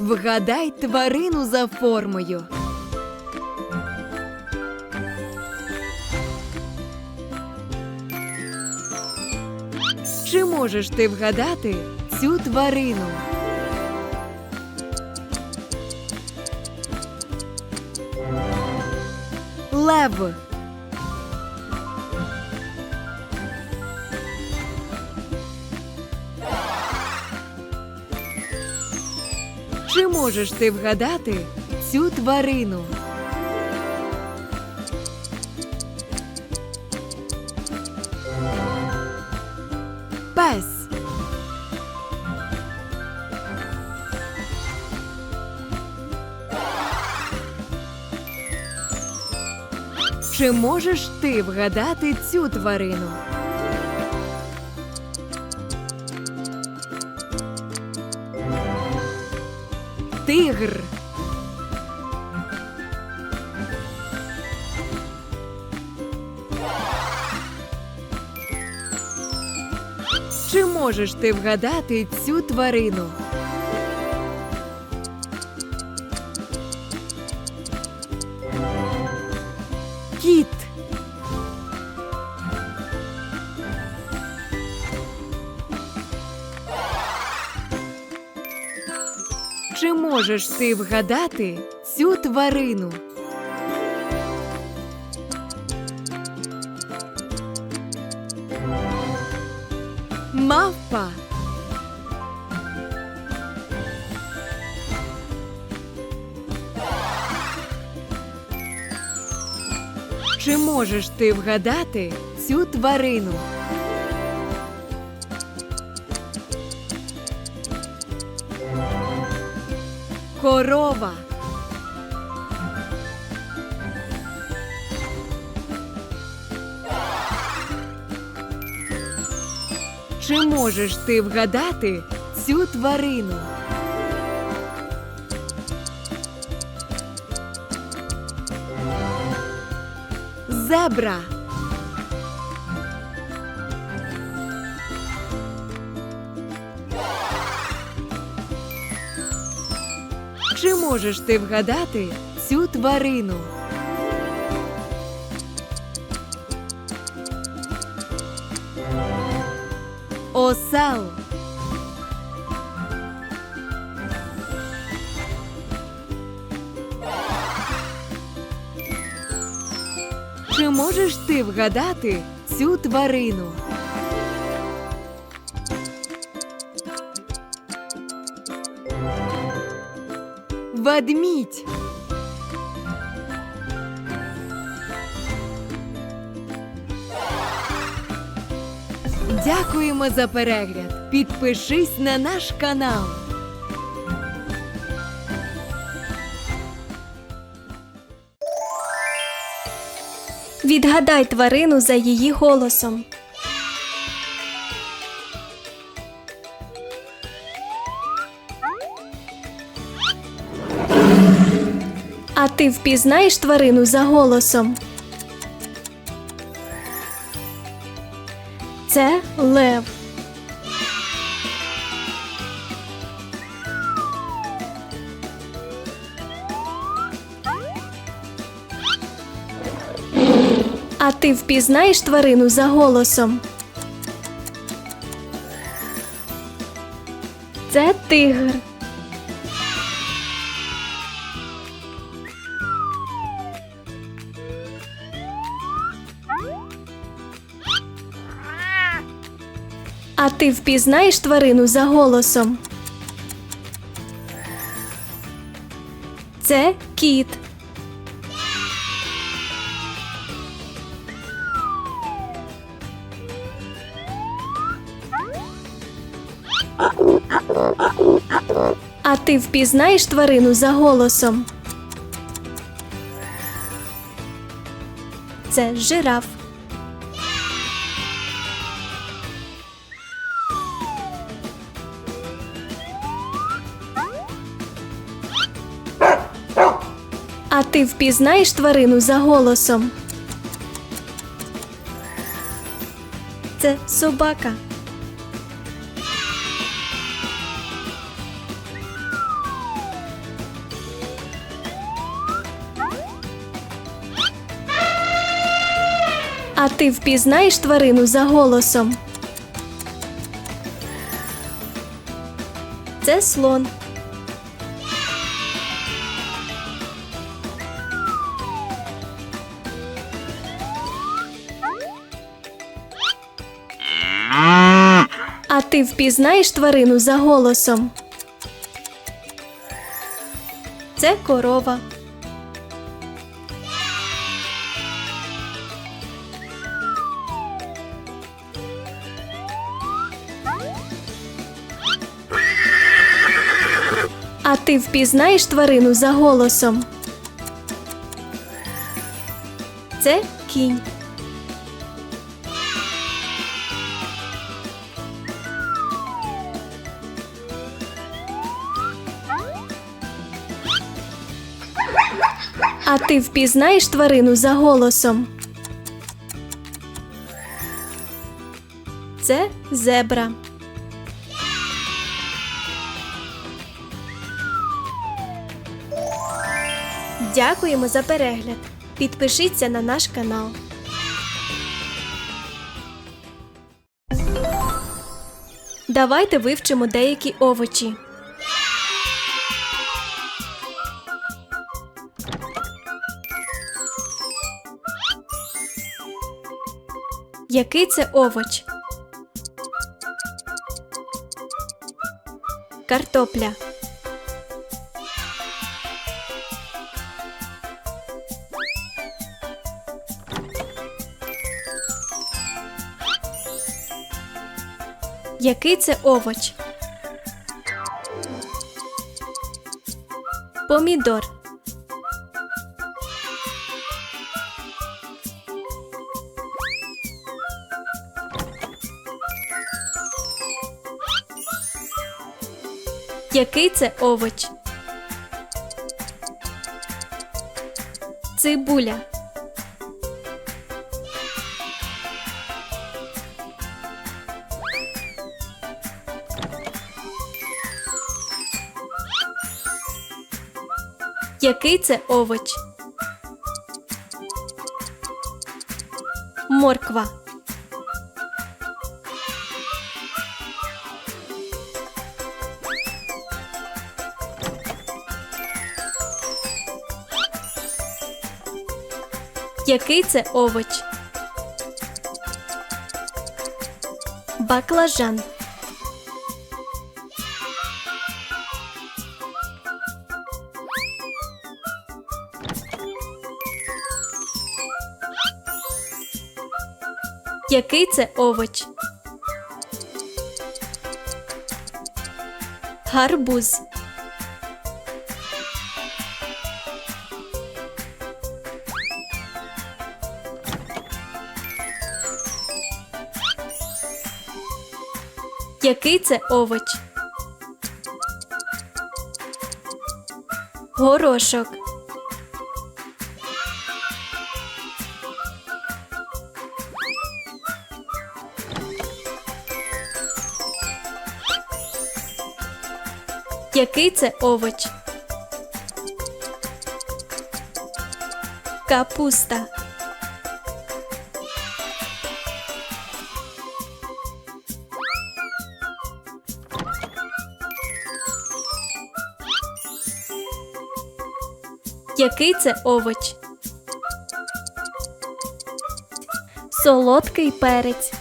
Вгадай тварину за формою. Чи можеш ти вгадати цю тварину? Лев. Чи можеш ти вгадати цю тварину? Пес. Чи можеш ти вгадати цю тварину? Тигр. Чи можеш ти вгадати цю тварину? Можеш ти вгадати цю тварину? Мавпа. Чи можеш ти вгадати цю тварину? Корова. Чи можеш ти вгадати цю тварину? Зебра. Чи можеш ти вгадати цю тварину? Осел. Чи можеш ти вгадати цю тварину? Ведмідь. Дякуємо за перегляд. Підпишись на наш канал. Відгадай тварину за її голосом. А ти впізнаєш тварину за голосом? Це лев. А ти впізнаєш тварину за голосом? Це тигр. А ти впізнаєш тварину за голосом? Це кіт. А ти впізнаєш тварину за голосом? Це жираф. А ти впізнаєш тварину за голосом? Це собака. А ти впізнаєш тварину за голосом? Це слон. Ти впізнаєш тварину за голосом? Це корова. А ти впізнаєш тварину за голосом? Це кінь. А ти впізнаєш тварину за голосом? Це зебра. Дякуємо за перегляд. Підпишіться на наш канал. Давайте вивчимо деякі овочі. Який це овоч? Картопля. Який це овоч? Помідор. Який це овоч? Цибуля. Який це овоч? Морква. Який це овоч? Баклажан. Який це овоч? Гарбуз. Який це овоч? Горошок. Який це овоч? Капуста. Який це овоч? Солодкий перець.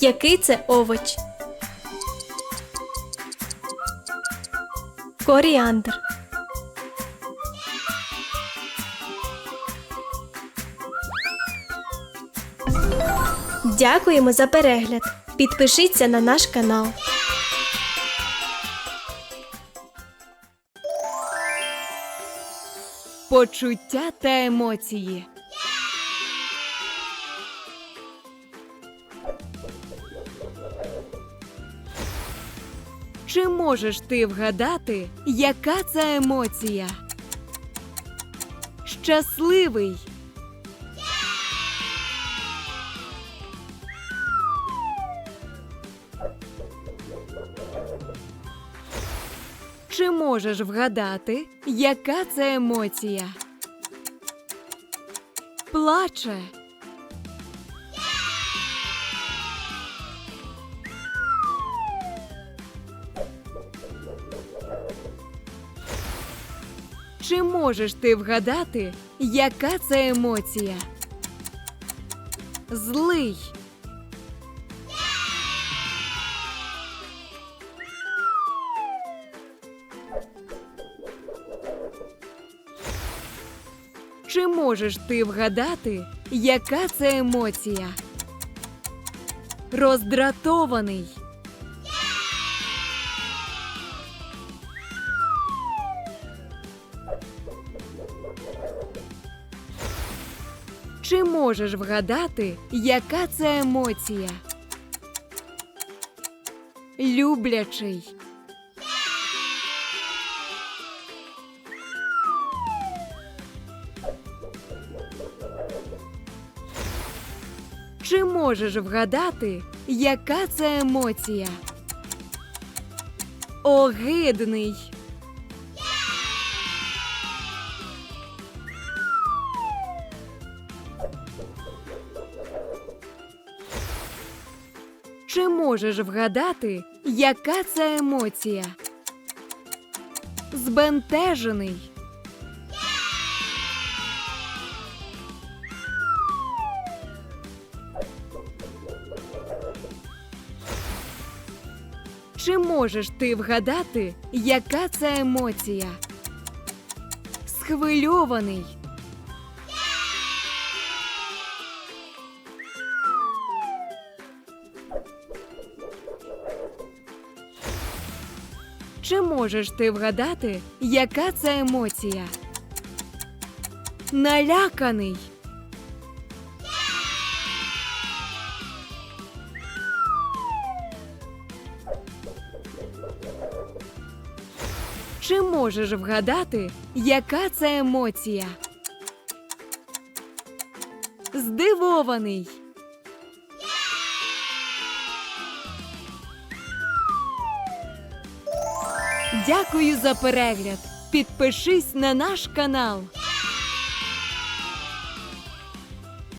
Який це овоч? Коріандр. Дякуємо за перегляд. Підпишіться на наш канал. Почуття та емоції. Чи можеш ти вгадати, яка це емоція? Щасливий. Можеш вгадати, яка це емоція? Плаче. Чи можеш ти вгадати, яка це емоція? Злий. Можеш ти вгадати, яка це емоція? Роздратований. Чи можеш вгадати, яка це емоція? Люблячий. Чи можеш вгадати, яка це емоція? Огидний. Чи можеш вгадати, яка це емоція? Збентежений. Чи можеш ти вгадати, яка це емоція? Схвильований. Чи можеш ти вгадати, яка це емоція? Наляканий. Чи можеш вгадати, яка це емоція? Здивований. Дякую за перегляд. Підпишись на наш канал.